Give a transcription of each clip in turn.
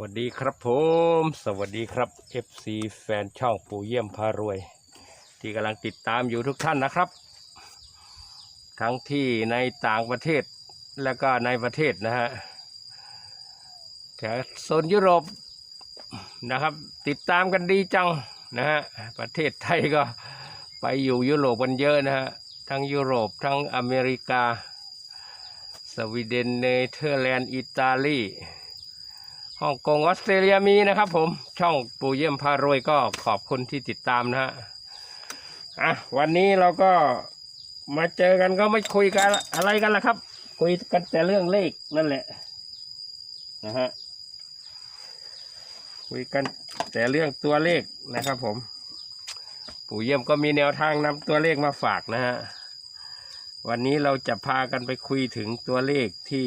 วัสดีครับผม สวัสดีครับ FC แฟนช่องปู่เยี่ยมพารวย ที่กำลังติดตามอยู่ทุกท่านนะครับ ทั้งที่ในต่างประเทศและก็ในประเทศนะฮะแถวโซนยุโรปนะครับ ติดตามกันดีจังนะฮะประเทศไทยก็ไปอยู่ยุโรปกันเยอะนะฮะทั้งยุโรปทั้งอเมริกา สวีเดนเนเธอร์แลนด์อิตาลี ฮ่องกงออสเตรเลียมีนะครับ ผมช่องปู่เยี่ยมพารวยก็ขอบคุณที่ติดตามนะฮะอะวันนี้เราก็มาเจอกันก็ไม่คุยกันอะไรกันละครับ คุยกันแต่เรื่องเลขนั่นแหละนะฮะคุยกันแต่เรื่องตัวเลขนะครับ ผม ปู่เยี่ยมก็มีแนวทางนำตัวเลขมาฝากนะฮะวันนี้เราจะพากันไปคุยถึงตัวเลขที่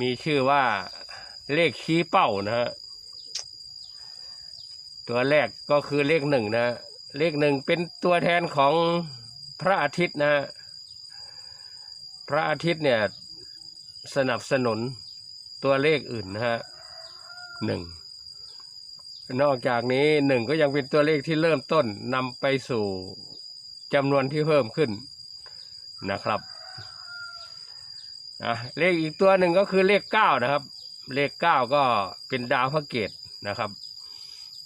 มีชื่อว่าเลขชี้เป้านะฮะตัวแรกก็คือเลขหนึ่งนะ เลขหนึ่งเป็นตัวแทนของพระอาทิตย์นะฮะพระอาทิตย์เนี่ยสนับสนุนตัวเลขอื่นนะฮะหนึ่งนอกจากนี้หนึ่งก็ยังเป็นตัวเลขที่เริ่มต้นนำไปสู่จำนวนที่เพิ่มขึ้นนะครับ อะเลขอีกตัวหนึ่งก็คือเลขเก้านะครับ เลขเก้าก็เป็นดาวพระเกตนะครับ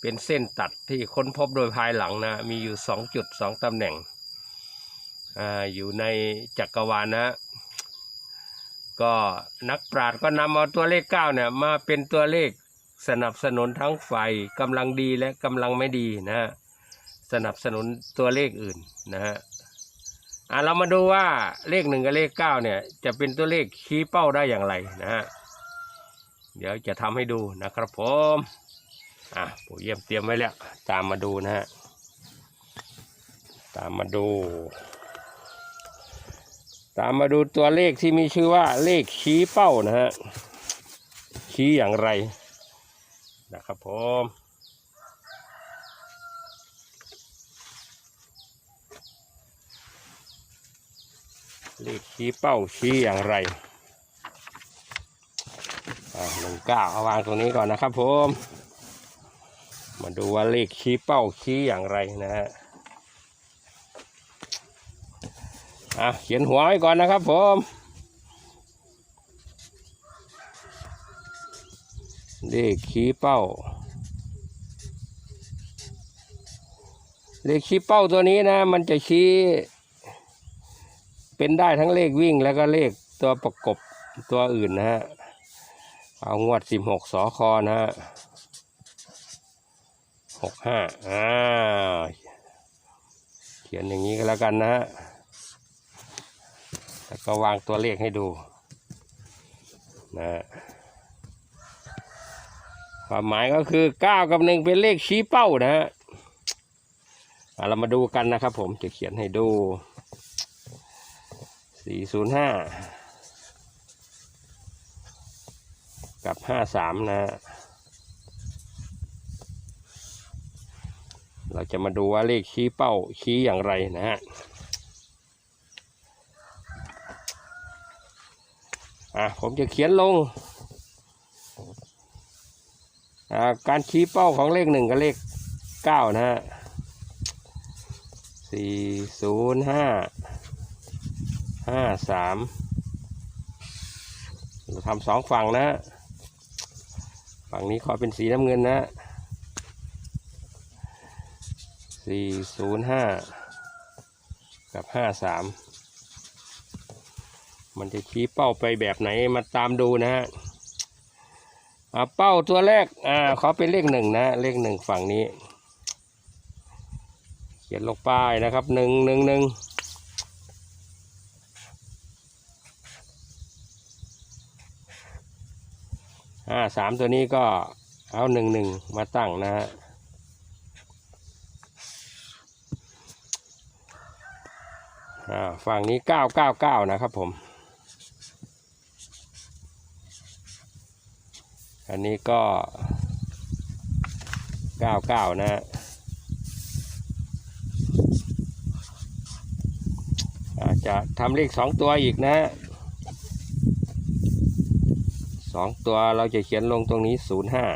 เป็นเส้นตัดที่ค้นพบโดยภายหลังนะ มีอยู่สองจุดสองตำแหน่งอ่าอยู่ในจักรวาลนะก็นักปราชญ์ก็นำเอาตัวเลขเก้าเนี่ยมาเป็นตัวเลขสนับสนุนทั้งฝ่ายกำลังดีและกำลังไม่ดีนะฮะสนับสนุนตัวเลขอื่นนะฮะ อะเรามาดูว่าเลขหนึ่งกับเลขเก้าเนี่ย จะเป็นตัวเลขชี้เป้าได้อย่างไรนะฮะเดี๋ยวจะทำให้ดูนะครับผมอะปู่เยี่ยมเตรียมไว้แล้ว ตามมาดูนะฮะตามมาดู ตามมาดูตัวเลขที่มีชื่อว่าเลขชี้เป้านะฮะชี้อย่างไรนะครับผม เลขชี้เป้าชี้อย่างไรหนึ่งเก้าเอาวางตรงนี้ก่อนนะครับผม มาดูว่าเลขชี้เป้าชี้อย่างไรนะฮะอะเขียนหัวไว้ก่อนนะครับผมเลขชี้เป้า เลขชี้เป้าตัวนี้นะ มันจะชี้ เป็นได้ทั้งเลขวิ่งแล้วก็เลขตัวประกบตัวอื่นนะฮะ เอางวดสิบหกสอคอนะฮะหกห้าอ่าเขียนอย่างนี้ก็แล้วกันนะฮะ แล้วก็วางตัวเลขให้ดูนะความหมายก็คือเก้ากับหนึ่งเป็นเลขชี้เป้านะฮะเรามาดูกันนะครับผมจะเขียนให้ดู สี่ศูนย์ห้ากับห้าสามนะฮะเราจะมาดูว่าเลขชี้เป้าชี้อย่างไรนะฮะอะผมจะเขียนลงอ่าการชี้เป้าของเลขหนึ่งกับเลขเก้านะฮะสี่ศูนย์ห้า ห้าสามเราทำสองฝั่งนะ ฝั่งนี้ขอเป็นสีน้ำเงินนะสี่ศูนย์ห้ากับห้าสามมันจะชี้เป้าไปแบบไหนมาตามดูนะฮะอ่าเป้าตัวแรกอ่าขอเป็นเลขหนึ่งนะ เลขหนึ่งฝั่งนี้ เขียนลงป้ายนะครับหนึ่งหนึ่งหนึ่ง ห้าสามตัวนี้ก็เอาหนึ่งหนึ่งมาตั้งนะฮะอ่าฝั่งนี้เก้าเก้าเก้านะครับผม อันนี้ก็เก้าเก้านะฮะจจะทำเลขสองตัวอีกนะฮะ สองตัวเราจะเขียนลงตรงนี้ศูนย์ห้า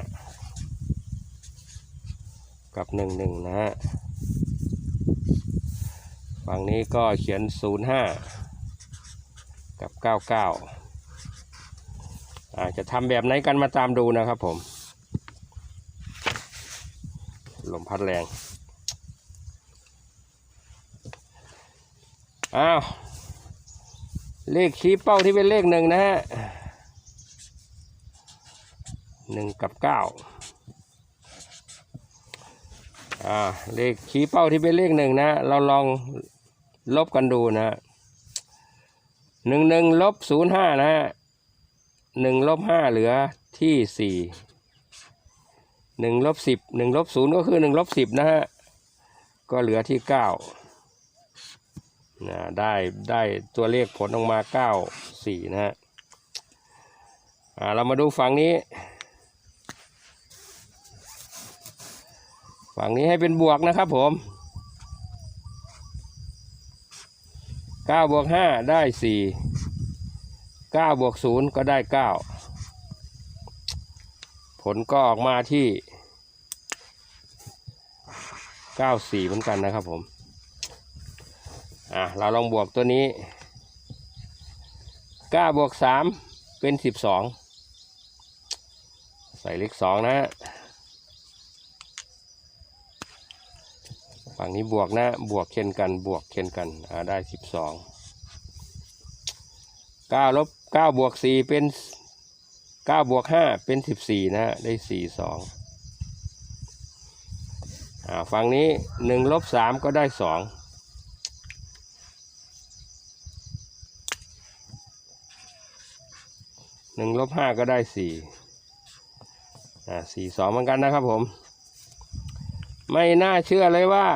กับหนึ่งหนึ่งนะฮะฝั่งนี้ก็เขียนศูนย์ห้ากับเก้าเก้าอาจจะทำแบบไหนกันมาตามดูนะครับผม ลมพัดแรง อ้าว เลขชี้เป้าที่เป็นเลขหนึ่งนะฮะ หนึ่งกับเก้าอ่าเลขชี้เป้าที่เป็นเลขหนึ่งนะ เราลองลบกันดูนะฮะหนึ่งหนึ่งลบศูนย์ห้านะฮะหนึ่งลบห้าเหลือที่สี่หนึ่งลบสิบหนึ่งลบศูนย์ก็คือหนึ่งลบสิบนะฮะก็เหลือที่เก้านะได้ได้ตัวเลขผลออกมาเก้าสี่นะฮะอ่าเรามาดูฝั่งนี้ ฝั่งนี้ให้เป็นบวกนะครับผมเก้าบวกห้าได้สี่เก้าบวกศูนย์ก็ได้เก้าผลก็ออกมาที่เก้าสี่เหมือนกันนะครับผมอะเราลองบวกตัวนี้เก้าบวกสามเป็นสิบสองใส่เลขสองนะฮะ ฝั่งนี้บวกนะบวกเช่นกัน บวกเช่นกันได้สิบสองเก้าลบเก้าบวกสี่เป็นเก้าบวกห้าเป็นสิบสี่นะฮะได้สี่สองอ่าฝั่งนี้หนึ่งลบสามก็ได้สองหนึ่งลบห้าก็ได้สี่อ่าสี่สองเหมือนกันนะครับผม ไม่น่าเชื่อเลยว่า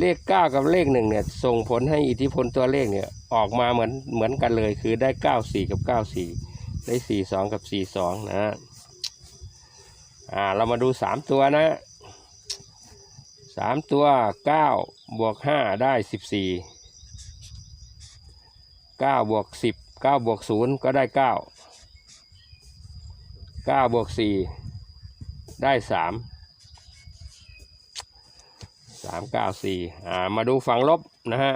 เลขเก้ากับเลขหนึ่งเนี่ย ส่งผลให้อิทธิพลตัวเลขเนี่ย ออกมาเหมือนเหมือนกันเลย คือได้เก้าสี่กับเก้าสี่ได้สี่สองกับสี่สองนะฮะอ่าเรามาดูสามตัวนะสามตัวเก้าบวกห้าได้สิบสี่เก้าบวกสิบเก้าบวกศูนย์ก็ได้เก้าเก้าบวกสี่ได้สาม สามเก้าสี่อ่ามาดูฝั่งลบนะฮะ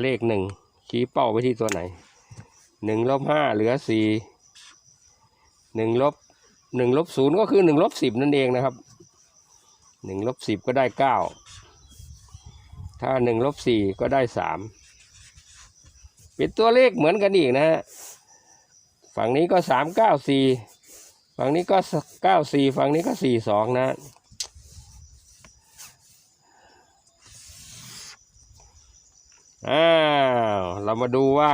เลขหนึ่งชี้เป้าไปที่ตัวไหนหนึ่งลบห้าเหลือสี่หนึ่งลบหนึ่งลบศูนย์ก็คือหนึ่งลบสิบนั่นเองนะครับหนึ่งลบสิบก็ได้เก้าถ้าหนึ่งลบสี่ก็ได้สามเป็นตัวเลขเหมือนกันอีกนะฮะฝั่งนี้ก็สามเก้าสี่ฝั่งนี้ก็เก้าสี่ฝั่งนี้ก็สี่สองนะ อ้าว เรามาดูว่า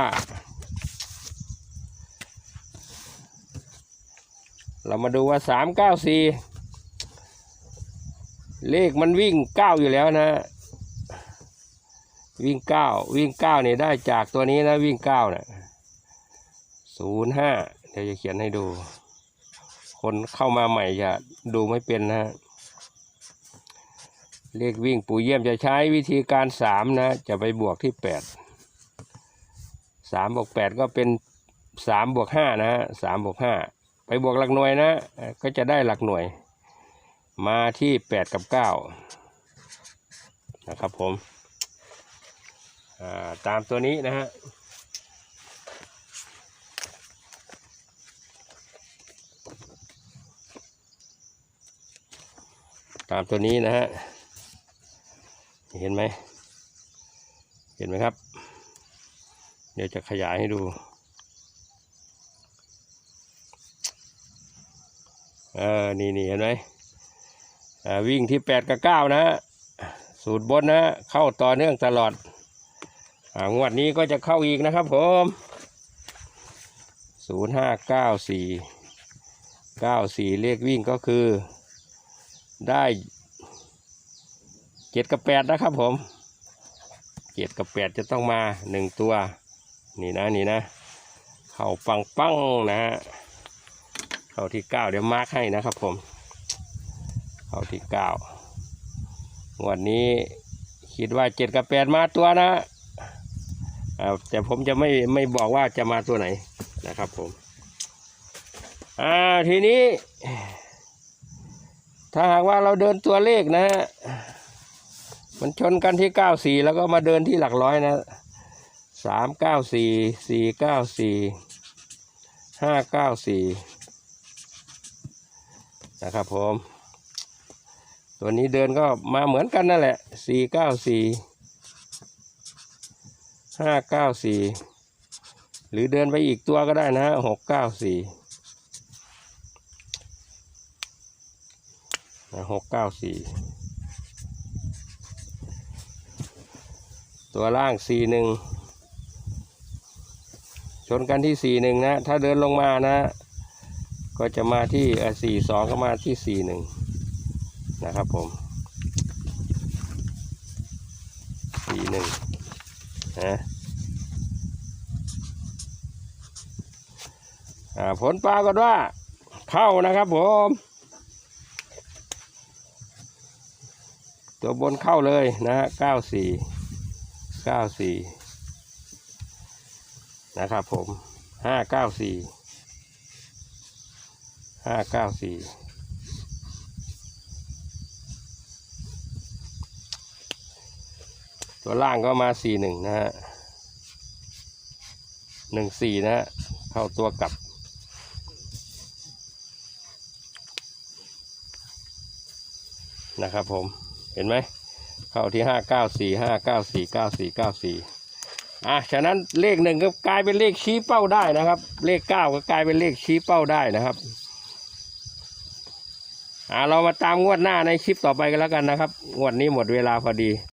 เรามาดูว่าสามเก้าสี่เลขมันวิ่งเก้าอยู่แล้วนะ วิ่งเก้าวิ่งเก้าเนี่ยได้จากตัวนี้นะวิ่งเก้าเนี่ยศูนย์ห้าเดี๋ยวจะเขียนให้ดู คนเข้ามาใหม่จะดูไม่เป็นนะฮะ เลขวิ่งปู่เยี่ยมจะใช้วิธีการสามนะ จะไปบวกที่แปดสามบวกแปดก็เป็นสามบวกห้านะฮะสามบวกห้าไปบวกหลักหน่วยนะ ก็จะได้หลักหน่วย มาที่แปดกับเก้านะครับผมตามตัวนี้นะฮะตามตัวนี้นะฮะ เห็นไหม เห็นไหมครับ เดี๋ยวจะขยายให้ดู เออ นี่นี่เห็นไหมอ่าวิ่งที่แปดกับเก้านะฮะ สูตรบนนะฮะ เข้าต่อเนื่องตลอดอ่างวดนี้ก็จะเข้าอีกนะครับผมศูนย์ห้าเก้าสี่เก้าสี่เลขวิ่งก็คือได้ เจ็ดกับแปดนะครับผมเจ็ดกับแปดจะต้องมาหนึ่งตัว นี่นะนี่นะ เข่าปังปังนะฮะเข่าที่เก้าเดี๋ยวมาร์กให้นะครับผม เข่าที่เก้าวันนี้คิดว่าเจ็ดกับแปดมาตัวนะแต่ผมจะไม่ไม่บอกว่าจะมาตัวไหนนะครับผมอ่าทีนี้ ถ้าหากว่าเราเดินตัวเลขนะฮะ มันชนกันที่เก้าสี่แล้วก็มาเดินที่หลักร้อยนะสามเก้าสี่สี่เก้าสี่ห้าเก้าสี่นะครับผม ตัวนี้เดินก็มาเหมือนกันนั่นแหละสี่เก้าสี่ห้าเก้าสี่หรือเดินไปอีกตัวก็ได้นะหกเก้าสี่หกเก้าสี่ ตัวล่างสี่หนึ่งชนกันที่สี่หนึ่งนะ ถ้าเดินลงมานะ ก็จะมาที่สี่สองก็มาที่สี่หนึ่งนะครับผมสี่หนึ่งนะผลปรากฏว่าเข้านะครับผมตัวบนเข้าเลยนะฮะเก้าสี่ เก้าสี่นะครับผมห้าเก้าสี่ห้าเก้าสี่ตัวล่างก็มาสี่หนึ่งนะฮะหนึ่งสี่นะฮะเข้าตัวกลับนะครับผมเห็นไหม เข้าที่ห้าเก้าสี่ห้าเก้าสี่เก้าสี่เก้าสี่อะฉะนั้นเลขหนึ่งก็กลายเป็นเลขชี้เป้าได้นะครับ เลขเก้าก็กลายเป็นเลขชี้เป้าได้นะครับอ่าเรามาตามงวดหน้าในคลิปต่อไปกันแล้วกันนะครับ งวดนี้หมดเวลาพอดี